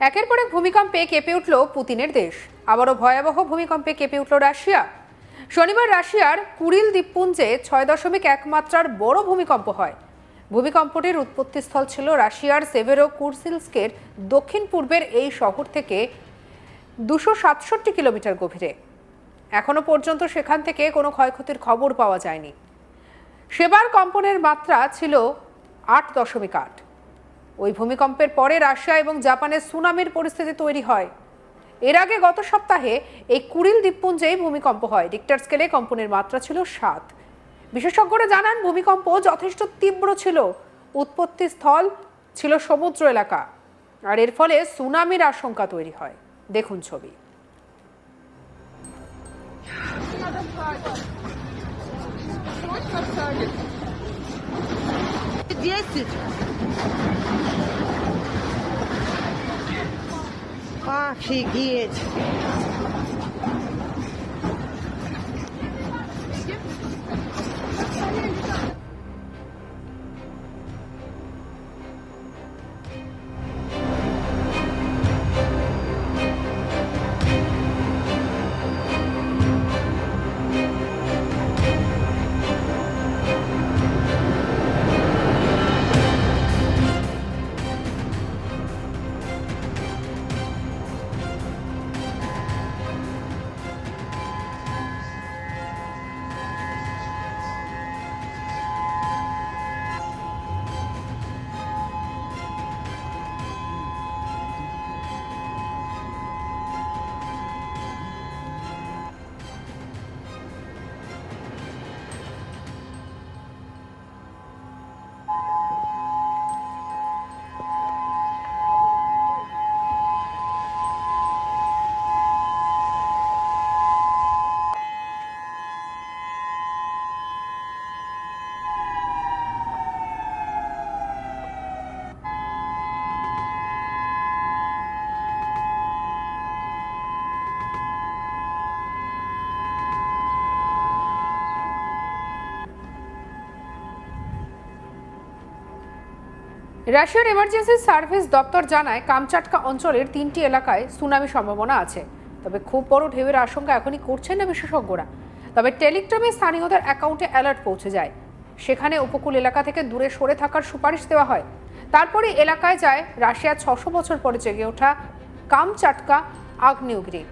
একের পর এক ভূমিকম্পে কেঁপে উঠল পুতিনের দেশ। আবারও ভয়াবহ ভূমিকম্পে কেঁপে উঠল রাশিয়া। শনিবার রাশিয়ার কুরিল দ্বীপপুঞ্জে ছয় দশমিক এক মাত্রার বড় ভূমিকম্প হয়। ভূমিকম্পটির উৎপত্তিস্থল ছিল রাশিয়ার সেভেরো কুরসিলস্কের দক্ষিণ পূর্বের এই শহর থেকে দুশো সাতষট্টি কিলোমিটার গভীরে। এখনও পর্যন্ত সেখান থেকে কোনো ক্ষয়ক্ষতির খবর পাওয়া যায়নি। সেবার কম্পনের মাত্রা ছিল আট দশমিক আট। ওই ভূমিকম্পের পরে রাশিয়া এবং জাপানের সুনামির পরিস্থিতি তৈরি হয় এর আগে গত সপ্তাহে এই কুড়িল দ্বীপপুঞ্জেই ভূমিকম্প হয় রিক্টার স্কেলে কম্পনের মাত্রা ছিল সাত বিশেষজ্ঞরা জানান ভূমিকম্প যথেষ্ট তীব্র ছিল উৎপত্তি স্থল ছিল সমুদ্র এলাকা আর এর ফলে সুনামির আশঙ্কা তৈরি হয় দেখুন ছবি Десять. Офигеть. রাশিয়ার এমার্জেন্সি সার্ভিস দপ্তর জানায়, কামচাটকা অঞ্চলের তিনটি এলাকায় সুনামি সম্ভাবনা আছে। তবে খুব বড় ঢেউয়ের আশঙ্কা এখনই করছেন না বিশেষজ্ঞরা। তবে টেলিগ্রামে স্থানীয়দের অ্যাকাউন্টে অ্যালার্ট পৌঁছে যায়। সেখানে উপকূল এলাকা থেকে দূরে সরে থাকার সুপারিশ দেওয়া হয়। তারপরে এলাকায় যায় রাশিয়া ছশো বছর পরে জেগে ওঠা কামচাটকা আগ্নেয়গিরি।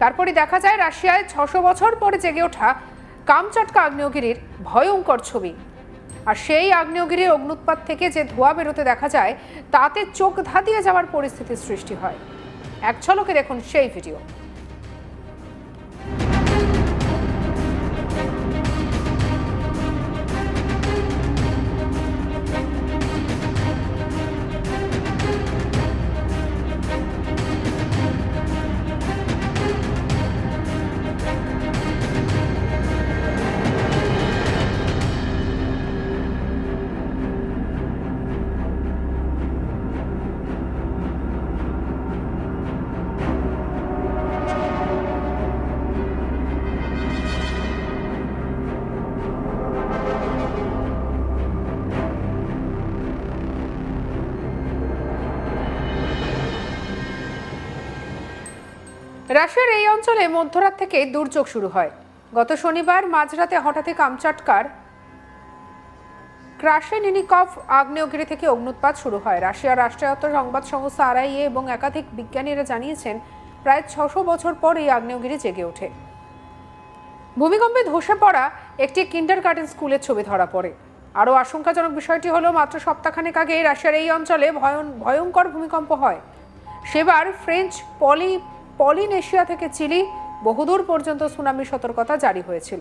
তারপরে দেখা যায় রাশিয়ায় ছশো বছর পরে জেগে ওঠা কামচাটকা আগ্নেয়গিরির ভয়ঙ্কর ছবি। আর সেই আগ্নেয়গিরির অগ্নুৎপাত থেকে যে ধোঁয়া বেরোতে দেখা যায়, তাতে চোখ ধাঁধিয়ে যাওয়ার পরিস্থিতির সৃষ্টি হয়। এক ঝলকে দেখুন সেই ভিডিও। রাশিয়ার এই অঞ্চলে মধ্যরাত থেকে দুর্যোগ শুরু হয়। গত শনিবার মাঝরাতে হঠাৎই কামচাটকার ক্রাশেনিনিকভ আগ্নেয়গিরি থেকে অগ্নুৎপাত শুরু হয়। রাশিয়ার রাষ্ট্রায়ত্ত সংবাদ সংস্থা আরআইএ এবং একাধিক বিজ্ঞানীরা জানিয়েছেন, প্রায় ছশো বছর পর এই আগ্নেয়গিরি জেগে ওঠে। ভূমিকম্পে ধসে পড়া একটি কিন্ডার গার্ডেন স্কুলের ছবি ধরা পড়ে। আরও আশঙ্কাজনক বিষয়টি হলো, মাত্র সপ্তাহখানেক আগে রাশিয়ার এই অঞ্চলে ভয়ঙ্কর ভূমিকম্প হয়। সেবার ফ্রেঞ্চ পলি পলিনেশিয়া থেকে চিলি বহুদূর পর্যন্ত সুনামি সতর্কতা জারি হয়েছিল।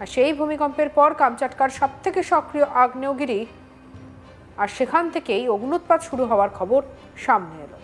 আর সেই ভূমিকম্পের পর কামচাটকার সব থেকে সক্রিয় আগ্নেয়গিরি। আর সেখান থেকেই অগ্নুৎপাত শুরু হওয়ার খবর সামনে এলো।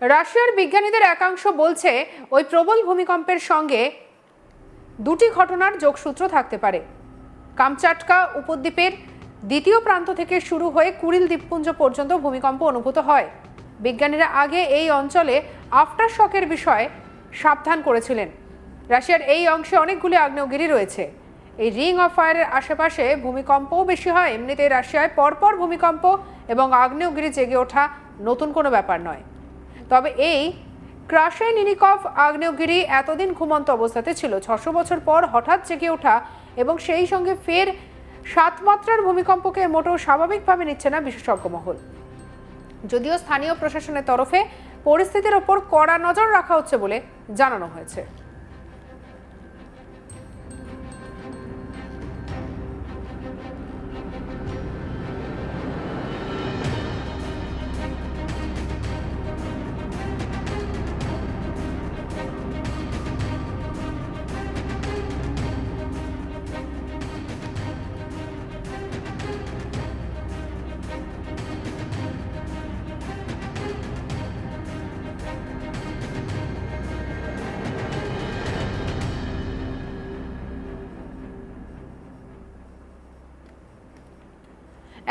রাশিয়ার বিজ্ঞানীদের একাংশ বলছে, ওই প্রবল ভূমিকম্পের সঙ্গে দুটি ঘটনার যোগসূত্র থাকতে পারে। কামচাটকা উপদ্বীপের দ্বিতীয় প্রান্ত থেকে শুরু হয়ে কুড়িল দ্বীপপুঞ্জ পর্যন্ত ভূমিকম্প অনুভূত হয়। বিজ্ঞানীরা আগে এই অঞ্চলে আফটার শকের বিষয়ে সাবধান করেছিলেন। রাশিয়ার এই অংশে অনেকগুলি আগ্নেয়গিরি রয়েছে। এই রিং অফ ফায়ারের আশেপাশে ভূমিকম্পও বেশি হয়। এমনিতে রাশিয়ায় পরপর ভূমিকম্প এবং আগ্নেয়গিরি জেগে ওঠা নতুন কোনো ব্যাপার নয়। তবে এই ক্রাশাইনিনিকভ আগ্নেয়গিরি এতদিন ঘুমন্ত অবস্থাতে ছিল। ছশো বছর পর হঠাৎ জেগে ওঠা এবং সেই সঙ্গে ফের সাত মাত্রার ভূমিকম্পকে মোটেও স্বাভাবিকভাবে নিচ্ছে না বিশেষজ্ঞ মহল। যদিও স্থানীয় প্রশাসনের তরফে পরিস্থিতির ওপর কড়া নজর রাখা হচ্ছে বলে জানানো হয়েছে।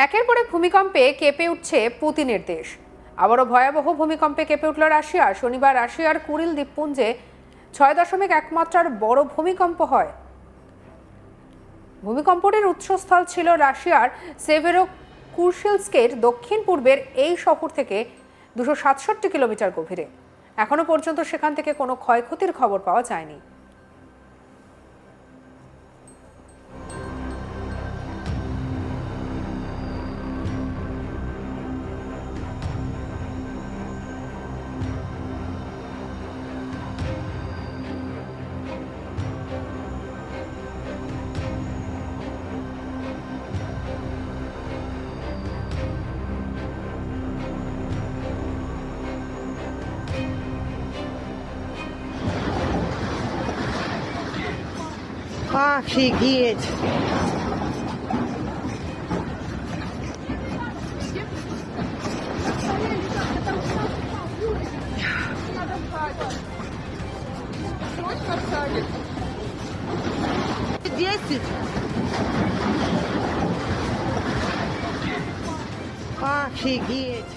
একের পরে ভূমিকম্পে কেঁপে উঠছে পুতিনের দেশ। আবারও ভয়াবহ ভূমিকম্পে কেঁপে উঠল রাশিয়া। শনিবার রাশিয়ার কুরিল দ্বীপপুঞ্জে ছয় দশমিক এক মাত্রার বড় ভূমিকম্প হয়। ভূমিকম্পটির উৎসস্থল ছিল রাশিয়ার সেভেরো কুরশিলস্কের দক্ষিণ পূর্বের এই শহর থেকে দুশো সাতষট্টি কিলোমিটার গভীরে। এখনও পর্যন্ত সেখান থেকে কোনো ক্ষয়ক্ষতির খবর পাওয়া যায়নি। Офигеть. Десять. Офигеть.